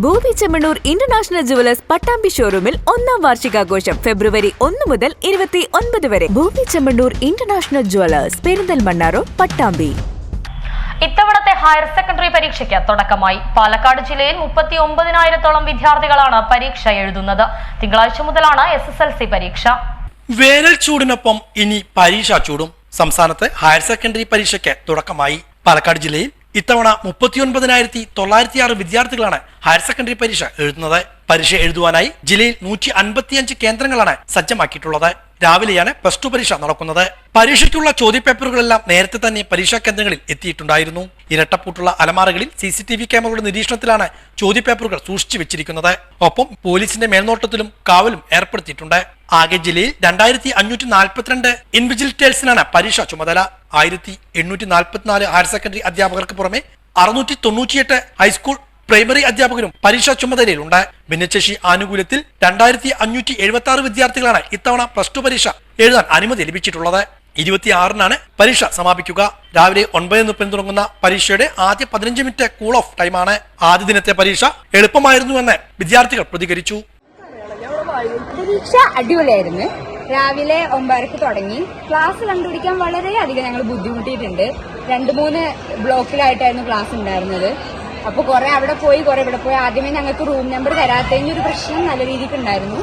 ഭൂമി Chemmanur international jewellers Pattambi ഷോറൂമിൽ ഒന്നാം വാർഷികാഘോഷം ഫെബ്രുവരി ഒന്ന് മുതൽ ഇരുപത്തി ഒൻപത് വരെ. ഭൂമി Chemmanur international jewellers Perinthalmanna road Pattambi. ഇത്തവണത്തെ ഹയർ സെക്കൻഡറി പരീക്ഷയ്ക്ക് തുടക്കമായി. പാലക്കാട് ജില്ലയിൽ മുപ്പത്തി ഒമ്പതിനായിരത്തോളം വിദ്യാർത്ഥികളാണ് പരീക്ഷ എഴുതുന്നത്. തിങ്കളാഴ്ച മുതലാണ് എസ് എസ് എൽ സി പരീക്ഷ. വേനൽ ചൂടിനൊപ്പം ഇനി പരീക്ഷാ ചൂടും. സംസ്ഥാനത്ത് ഹയർ സെക്കൻഡറി പരീക്ഷയ്ക്ക് തുടക്കമായി. പാലക്കാട് ജില്ലയിൽ ഇത്തവണ മുപ്പത്തിയൊൻപതിനായിരത്തി തൊള്ളായിരത്തി ആറ് വിദ്യാർത്ഥികളാണ് ഹയർ സെക്കൻഡറി പരീക്ഷ എഴുതുന്നത്. പരീക്ഷ എഴുതുവാനായി ജില്ലയിൽ നൂറ്റി അൻപത്തിയഞ്ച് കേന്ദ്രങ്ങളാണ് സജ്ജമാക്കിയിട്ടുള്ളത്. രാവിലെയാണ് പ്ലസ് ടു പരീക്ഷ നടക്കുന്നത്. പരീക്ഷയ്ക്കുള്ള ചോദ്യപേപ്പറുകളെല്ലാം നേരത്തെ തന്നെ പരീക്ഷാ കേന്ദ്രങ്ങളിൽ എത്തിയിട്ടുണ്ടായിരുന്നു. ഇരട്ടപ്പൂട്ടുള്ള അലമാറകളിൽ സി സി ടി വി ക്യാമറകളുടെ നിരീക്ഷണത്തിലാണ് ചോദ്യപേപ്പറുകൾ സൂക്ഷിച്ചു വെച്ചിരിക്കുന്നത്. ഒപ്പം പോലീസിന്റെ മേൽനോട്ടത്തിലും കാവലും ഏർപ്പെടുത്തിയിട്ടുണ്ട്. ആകെ ജില്ലയിൽ രണ്ടായിരത്തി അഞ്ഞൂറ്റി നാൽപ്പത്തിരണ്ട് ഇൻവിജിലിറ്റേഴ്സിനാണ് പരീക്ഷ ചുമതല. ആയിരത്തി എണ്ണൂറ്റി നാൽപ്പത്തിനാല് ഹയർ സെക്കൻഡറി അധ്യാപകർക്ക് പുറമെ അറുന്നൂറ്റി തൊണ്ണൂറ്റിയെട്ട് ഹൈസ്കൂൾ പ്രൈമറി അധ്യാപകരും പരീക്ഷാ ചുമതലയിലുണ്ട്. ഭിന്നശേഷി ആനുകൂല്യത്തിൽ രണ്ടായിരത്തി അഞ്ഞൂറ്റി എഴുപത്തി ആറ് വിദ്യാർത്ഥികളാണ് ഇത്തവണ പ്ലസ് ടു പരീക്ഷ എഴുതാൻ അനുമതി ലഭിച്ചിട്ടുള്ളത്. ഇരുപത്തിയാറിനാണ് പരീക്ഷ സമാപിക്കുക. രാവിലെ ഒൻപത് മുപ്പതിന് തുടങ്ങുന്ന പരീക്ഷയുടെ ആദ്യ പതിനഞ്ച് മിനിറ്റ് കൂൾ ഓഫ് ടൈമാണ് ആദ്യ ദിനത്തെ പരീക്ഷ എളുപ്പമായിരുന്നു എന്ന് വിദ്യാർത്ഥികൾ പ്രതികരിച്ചു. പരീക്ഷ അടിപൊളിയായിരുന്നു. രാവിലെ ഒമ്പതരക്ക് തുടങ്ങി. ക്ലാസ് കണ്ടുപിടിക്കാൻ വളരെയധികം ഞങ്ങൾ ബുദ്ധിമുട്ടിയിട്ടുണ്ട്. രണ്ട് മൂന്ന് ബ്ലോക്കിലായിട്ടായിരുന്നു ക്ലാസ് ഉണ്ടായിരുന്നത്. അപ്പോൾ കുറെ അവിടെ പോയി കുറെ ഇവിടെ പോയി. ആദ്യമേ ഞങ്ങൾക്ക് റൂം നമ്പർ തരാത്തതിന്റെ ഒരു പ്രശ്നം നല്ല രീതിക്ക് ഉണ്ടായിരുന്നു.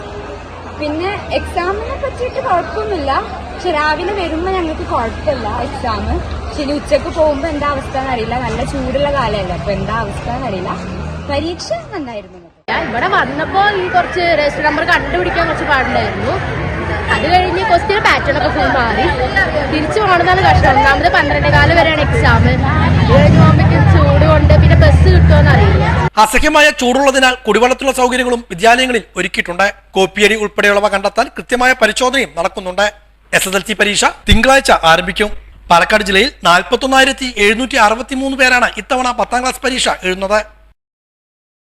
പിന്നെ എക്സാമിനെ പറ്റിയിട്ട് കുഴപ്പമൊന്നുമില്ല. പക്ഷെ രാവിലെ വരുമ്പോൾ ഞങ്ങൾക്ക് കുഴപ്പമില്ല എക്സാം പക്ഷെ ഇനി ഉച്ചയ്ക്ക് പോകുമ്പോൾ എന്താ അവസ്ഥ എന്നറിയില്ല. നല്ല ചൂടുള്ള കാലമല്ലേ അപ്പൊ എന്താ അവസ്ഥ എന്നറിയില്ല. പരീക്ഷ നന്നായിരുന്നു ഞാൻ ഇവിടെ വന്നപ്പോ ഈ കുറച്ച് രജിസ്റ്റർ നമ്പർ കണ്ടുപിടിക്കാൻ കുറച്ച് പാടുണ്ടായിരുന്നു. അത് കഴിഞ്ഞ് ക്വസ്റ്റ്യൻ പാറ്റേൺ ഒക്കെ ഫുൾ മാറി. തിരിച്ചു പോകണമെന്നാണ് കഷ്ടം. ഒന്നാമത് പന്ത്രണ്ടേ കാലം വരെയാണ് എക്സാം അത് കഴിഞ്ഞ് പോകുമ്പോഴേക്കും ചൂട് കൊണ്ട് പിന്നെ ബസ് കിട്ടുമോന്ന് അറിയില്ല. അസഹ്യമായ ചൂടുള്ളതിനാൽ കുടിവെള്ളത്തിനുള്ള സൗകര്യങ്ങളും വിദ്യാലയങ്ങളിൽ ഒരുക്കിയിട്ടുണ്ട്. കോപ്പിയരി ഉൾപ്പെടെയുള്ളവ കണ്ടെത്താൻ കൃത്യമായ പരിശോധനയും നടക്കുന്നുണ്ട്. എസ് എസ് എൽ സി പരീക്ഷ തിങ്കളാഴ്ച ആരംഭിക്കും. പാലക്കാട് ജില്ലയിൽ നാൽപ്പത്തൊന്നായിരത്തി എഴുന്നൂറ്റി അറുപത്തി മൂന്ന് പേരാണ് ഇത്തവണ പത്താം ക്ലാസ് പരീക്ഷ എഴുതുന്നത്.